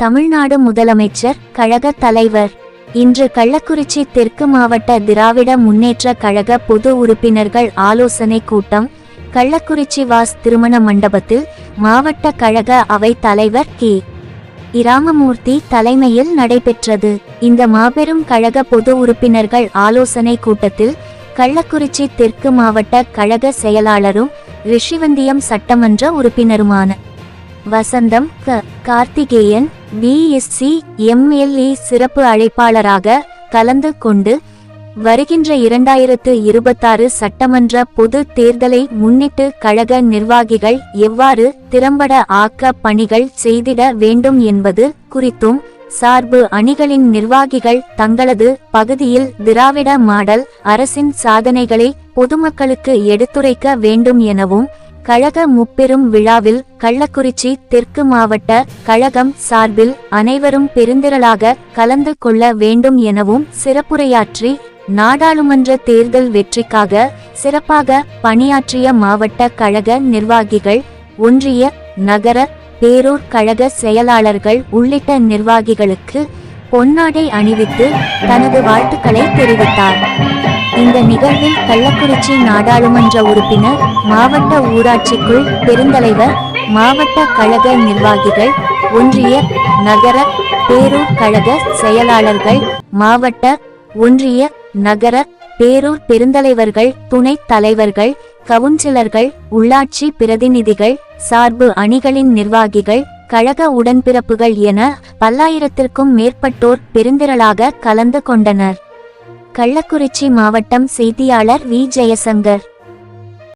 தமிழ்நாடு முதலமைச்சர் கழக தலைவர். இன்று கள்ளக்குறிச்சி தெற்கு மாவட்ட திராவிட முன்னேற்ற கழக பொது உறுப்பினர்கள் ஆலோசனை கூட்டம் கள்ளக்குறிச்சி வாஸ் திருமண மண்டபத்தில் மாவட்ட கழக அவை தலைவர் கே. இராமமூர்த்தி தலைமையில் நடைபெற்றது. இந்த மாபெரும் கழக பொது உறுப்பினர்கள் ஆலோசனை கூட்டத்தில் கள்ளக்குறிச்சி தெற்கு மாவட்ட கழக செயலாளரும் ரிஷிவந்தியம் சட்டமன்ற உறுப்பினருமான வசந்தம் க கார்த்திகேயன் பிஎஸ்சி எம்எல்ஏ சிறப்பு அழைப்பாளராக கலந்து கொண்டு வருகின்ற இரண்டாயிரத்து இருபத்தாறு சட்டமன்ற பொது தேர்தலை முன்னிட்டு கழக நிர்வாகிகள் எவ்வாறு திறம்பட ஆக்க பணிகள் செய்திட வேண்டும் என்பது குறித்தும் சார்பு அணிகளின் நிர்வாகிகள் தங்களது பகுதியில் திராவிட மாடல் அரசின் சாதனைகளை பொதுமக்களுக்கு எடுத்துரைக்க வேண்டும் எனவும் கழக முப்பெரும் விழாவில் கள்ளக்குறிச்சி தெற்கு மாவட்ட கழகம் சார்பில் அனைவரும் பெருந்திரளாக கலந்து கொள்ள வேண்டும் எனவும் சிறப்புரையாற்றி நாடாளுமன்ற தேர்தல் வெற்றிக்காக சிறப்பாக பணியாற்றிய மாவட்ட கழக நிர்வாகிகள் ஒன்றிய நகர பேரூர் கழக செயலாளர்கள் உள்ளிட்ட நிர்வாகிகளுக்கு பொன்னாடை அணிவித்து தனது வாழ்த்துக்களை தெரிவித்தார். இந்த நிகழ்வில் கள்ளக்குறிச்சி நாடாளுமன்ற உறுப்பினர் மாவட்ட ஊராட்சிக்குள் பெருந்தலைவர் மாவட்ட கழக நிர்வாகிகள் ஒன்றிய நகர பேரூர் கழக செயலாளர்கள் மாவட்ட ஒன்றிய நகர பேரூர் பெருந்தலைவர்கள் துணைத் தலைவர்கள் கவுன்சிலர்கள் உள்ளாட்சி பிரதிநிதிகள் சார்பு அணிகளின் நிர்வாகிகள் கழக உடன்பிறப்புகள் என பல்லாயிரத்திற்கும் மேற்பட்டோர் பெருந்திரளாக கலந்து கொண்டனர். கள்ளக்குறிச்சி மாவட்டம் செய்தியாளர் வி. ஜெயசங்கர்.